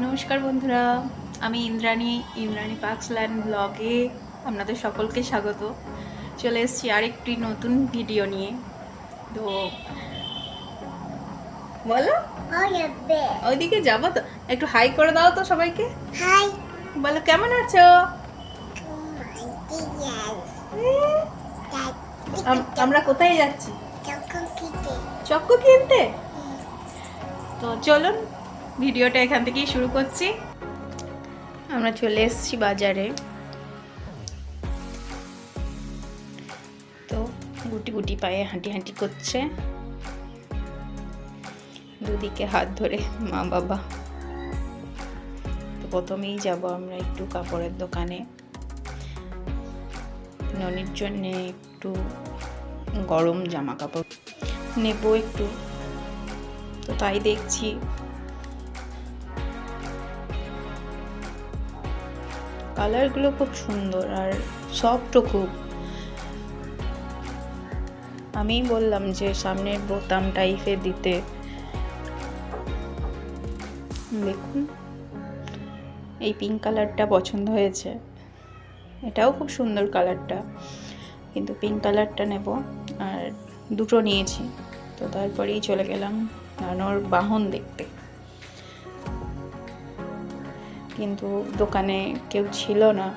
নমস্কার বন্ধুরা আমি ইন্দ্রাণী ইন্দ্রাণী পার্কসল্যান্ড ব্লগে আপনাদের সকলকে স্বাগত। চলে এসেছি আরেকটি নতুন ভিডিও নিয়ে। তো বলো ওইদিকে যাব তো। একটু হাই করে দাও তো সবাইকে। হাই। বলো কেমন আছো? আমরা কোথায় যাচ্ছি? চক্কু কিনতে তো চলুন ভিডিওটা এখান থেকেই শুরু করছি। আমরা চলে এসেছি বাজারে। তো গুটি গুটি পায়ে হাঁটি হাঁটি করছে। দুদিকে হাত ধরে মা বাবা। তো প্রথমেই যাব আমরা একটু কাপড়ের দোকানে। ননির জন্যে একটু গরম জামা কাপড় নেব একটু। তো তাই দেখছি কালারগুলো খুব সুন্দর আর সফটও খুব। আমি বললাম যে সামনের বোতাম টাইপের দিতে। দেখুন, এই পিঙ্ক কালারটা পছন্দ হয়েছে। এটাও খুব সুন্দর কালারটা কিন্তু পিঙ্ক কালারটা নেব আর দুটো নিয়েছি। তো তারপরেই চলে গেলাম নানোর বাহন দেখতে। কিন্তু দোকানে কেউ ছিল না।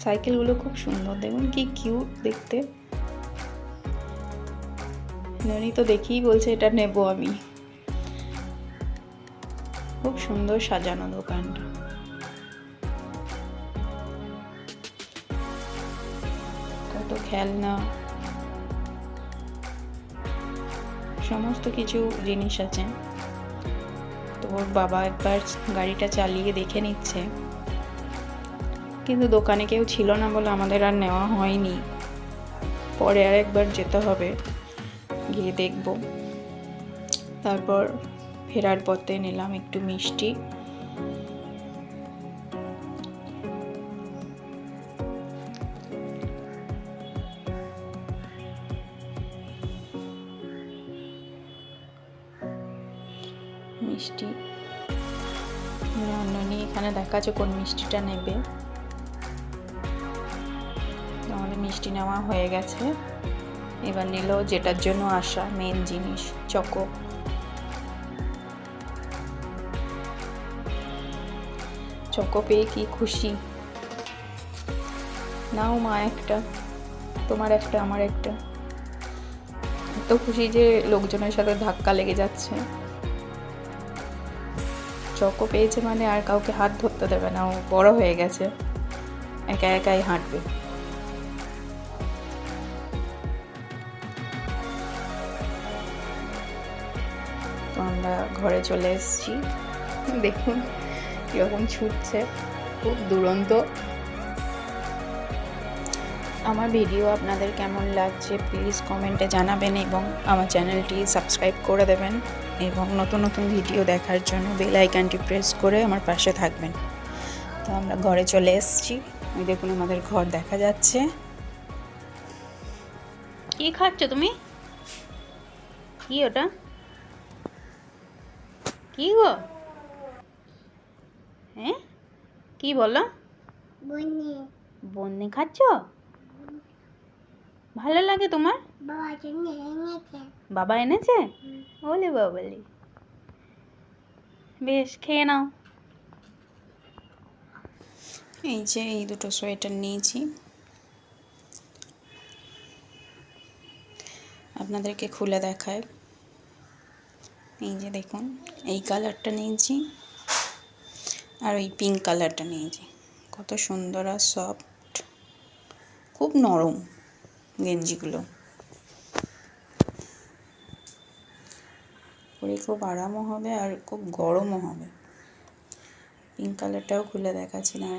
সাইকেলগুলো খুব সুন্দর, দেখুন কি কিউট দেখতে। ননি তো দেখেই বলছে, এটা নেব আমি। খুব সুন্দর সাজানো দোকানটা। কত খেলনা। সমস্ত কিছু জিনিস আছে। তো ওর বাবা একবার গাড়িটা চালিয়ে দেখে নিচ্ছে। কিন্তু দোকানে কেউ ছিল না বলে আমাদের আর নেওয়া হয়নি। পরে আর একবার যেতে হবে। গিয়ে দেখব। তারপর ফেরার পথে নিলাম একটু মিষ্টি। মিষ্টি। রান্নানি এখানে দেখাচ্ছে কোন মিষ্টিটা নেবে। তো আমাদের মিষ্টি নেওয়া হয়ে গেছে। এবার নিল যেটার জন্য আসা মেন জিনিস, চকো। চকো পেয়ে কি খুশি? নাও মা একটা, তোমার একটা, আমার একটা। এত খুশি যে লোকজনের সাথে ধাক্কা লেগে যাচ্ছে। চকো পেয়েছে মানে আর কাউকে হাত ধরতে দেবে না, ও বড় হয়ে গেছে। একা একাই হাঁটবে। তো আমরা ঘরে চলে এসেছি। দেখুন কীরকম ছুটছে, খুব দুরন্ত। আমার ভিডিও আপনাদের কেমন লাগছে প্লিজ কমেন্টে জানাবেন এবং আমার চ্যানেলটি সাবস্ক্রাইব করে দেবেন এবং নতুন নতুন ভিডিও দেখার জন্য বেল আইকনটি প্রেস করে আমার পাশে থাকবেন। তো আমরা ঘরে চলে এসেছি। ওই দেখুন আমাদের ঘর দেখা যাচ্ছে। কি খাচ্ছ তুমি? কি ওটা? কি গো? হ্যাঁ? কি বলো? বনি বন্যে খাচ্ছ? ভালো লাগে তোমার? বাবা এনেছে। বাবা এনেছে? ওলে বাবালি বেশ খেয়ে নাও। এই যে এই দুটো সোয়েটার নিয়েছি। আপনাদেরকে খুলে দেখায়। এই যে দেখুন এই কালারটা নিয়েছি আর ওই পিঙ্ক কালারটা নিয়েছি। কত সুন্দর আর সফট। খুব নরম। গেঞ্জিগুলো। পরে খুব আরামও হবে আর খুব গরমও হবে। পিঙ্ক কালারটাও খুলে দেখাচ্ছি না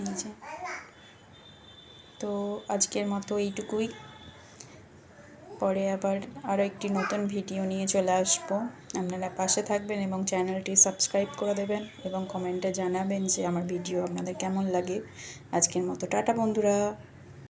এই যে। তো আজকের মতো এইটুকুই। পরে আবার আরও একটি নতুন ভিডিও নিয়ে চলে আসব। আপনারা পাশে থাকবেন এবং চ্যানেলটি সাবস্ক্রাইব করে দেবেন এবং কমেন্টে জানাবেন যে আমার ভিডিও আপনাদের কেমন লাগে। আজকের মতো, টাটা বন্ধুরা।